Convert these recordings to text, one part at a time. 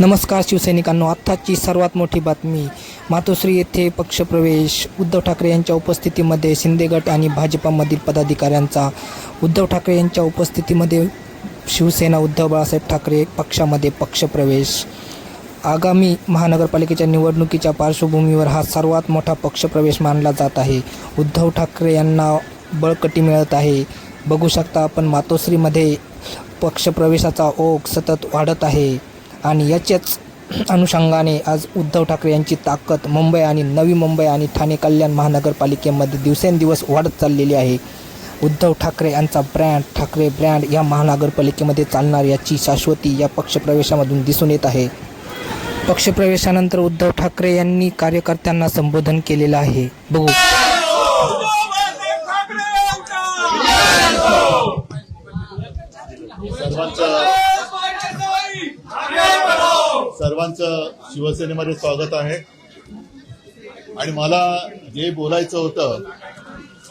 नमस्कार शिवसैनिकांनो आत्ताची सर्वात मोठी बातमी. मातोश्री येथे पक्षप्रवेश. उद्धव ठाकरे यांच्या उपस्थितीमध्ये शिंदे गट आणि भाजपामधील पदाधिकाऱ्यांचा उद्धव ठाकरे यांच्या उपस्थितीमध्ये शिवसेना उद्धव बाळासाहेब ठाकरे पक्षामध्ये पक्षप्रवेश. आगामी महानगरपालिकेच्या निवडणुकीच्या पार्श्वभूमीवर हा सर्वात मोठा पक्षप्रवेश मानला जात आहे. उद्धव ठाकरे यांना बळकटी मिळत आहे. बघू शकता आपण मातोश्रीमध्ये पक्षप्रवेशाचा ओघ सतत वाढत आहे. आणि याच्याच अनुषंगाने आज उद्धव ठाकरे यांची ताकद मुंबई आणि नवी मुंबई आणि ठाणे कल्याण महानगरपालिकेमध्ये दिवसेंदिवस वाढत चाललेली आहे. उद्धव ठाकरे यांचा ब्रँड ठाकरे ब्रँड या महानगरपालिकेमध्ये चालणार याची शाश्वती या पक्षप्रवेशामधून दिसून येत आहे. पक्षप्रवेशानंतर उद्धव ठाकरे यांनी कार्यकर्त्यांना संबोधन केलेलं आहे. बघू. सर्वांचं सर्वांचं शिवसेनेमध्ये स्वागत आहे. आणि मला जे बोलायचं होतं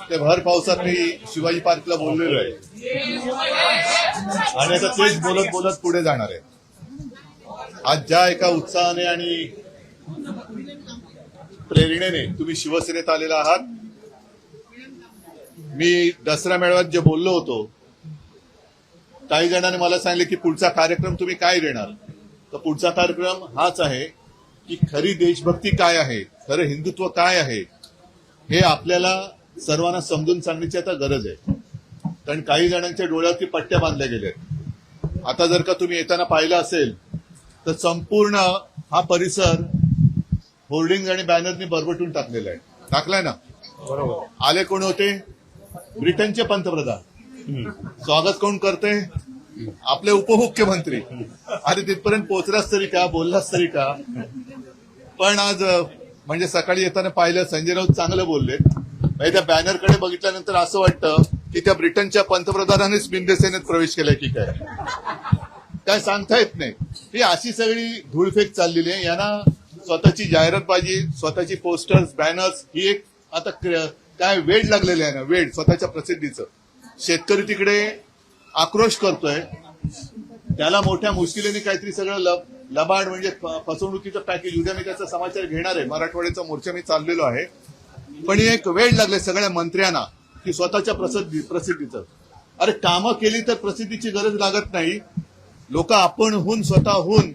ते भर पावसात मी शिवाजी पार्कला बोललेलो आहे. आणि आता तेच बोलत बोलत पुढे जाणार आहे. आज ज्या एका उत्साहाने आणि प्रेरणेने तुम्ही शिवसेनेत आलेला आहात मी दसरा मेळाव्यात जे बोललो होतो काही जणांनी मला सांगितले की पुढचा कार्यक्रम तुम्ही काय देणार तर पुढचा कार्यक्रम हाच आहे की खरी देशभक्ती काय आहे खरं हिंदुत्व काय आहे हे आपल्याला सर्वांना समजून सांगण्याची आता गरज आहे. कारण काही जणांच्या डोळ्यावरती पट्ट्या बांधल्या गेल्यात. आता जर का तुम्ही येताना पाहिलं असेल तर संपूर्ण हा परिसर होर्डिंग आणि बॅनरनी बरबटून टाकलेला आहे. टाकलाय ना? बरोबर. आले कोण होते? ब्रिटनचे पंतप्रधान. स्वागत कोण करते? आपले उपमुख्यमंत्री. अरे तिथपर्यंत पोहोचलास तरी का बोललास तरी का? पण आज म्हणजे सकाळी येताना पाहिलं संजय राऊत चांगलं बोलले म्हणजे त्या बॅनरकडे बघितल्यानंतर असं वाटतं की त्या ब्रिटनच्या पंतप्रधानांनीच बिंदेसेनेत प्रवेश केलाय की काय? काय सांगता येत नाही. ही अशी सगळी धूळफेक चाललेली आहे. यांना स्वतःची जाहिरातबाजी स्वतःची पोस्टर्स बॅनर्स ही एक आता काय वेळ लागलेली आहे ना वेळ स्वतःच्या प्रसिद्धीचं. शेतकरी तिकडे आक्रोश करतोय. त्याला मोठ्या मुश्किलीने काहीतरी सगळं लब- लबाड म्हणजे फसवणुकीचं पॅकेज उद्या मी त्याचा समाचार घेणार आहे. मराठवाड्याचा मोर्चा मी चाललेलो आहे. पण एक वेळ लागले सगळ्या मंत्र्यांना की स्वतःच्या प्रसिद्धी प्रसिद्धीचं. अरे कामं केली तर प्रसिद्धीची गरज लागत नाही. लोक आपणहून स्वतःहून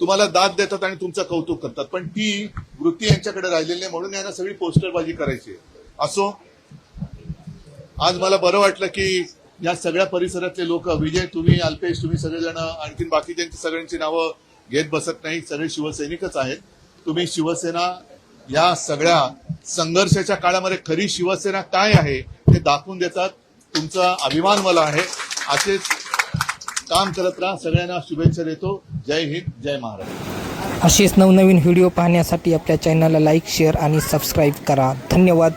तुम्हाला दाद देतात आणि तुमचं कौतुक करतात. पण ती वृत्ती यांच्याकडे राहिलेली नाही म्हणून यांना सगळी पोस्टरबाजी करायची आहे. असो आज मला बरं वाटलं की या सगळ्या परिसरातले लोक विजय तुम्ही अल्पेश तुम्ही सगळेजण आणखीन बाकीच्यांची सगळ्यांची नावं घेत बसत नाही सगळे शिवसैनिकच आहेत. तुम्ही शिवसेना या सगळ्या संघर्षाच्या काळामध्ये खरी शिवसेना काय आहे ते दाखवून देतात. तुमचा अभिमान मला आहे. असेच काम करत राहा. सगळ्यांना शुभेच्छा देतो. जय हिंद जय महाराष्ट्र. असेच नवनवीन व्हिडिओ पाहण्यासाठी आपल्या चॅनलला लाईक शेअर आणि सबस्क्राईब करा. धन्यवाद.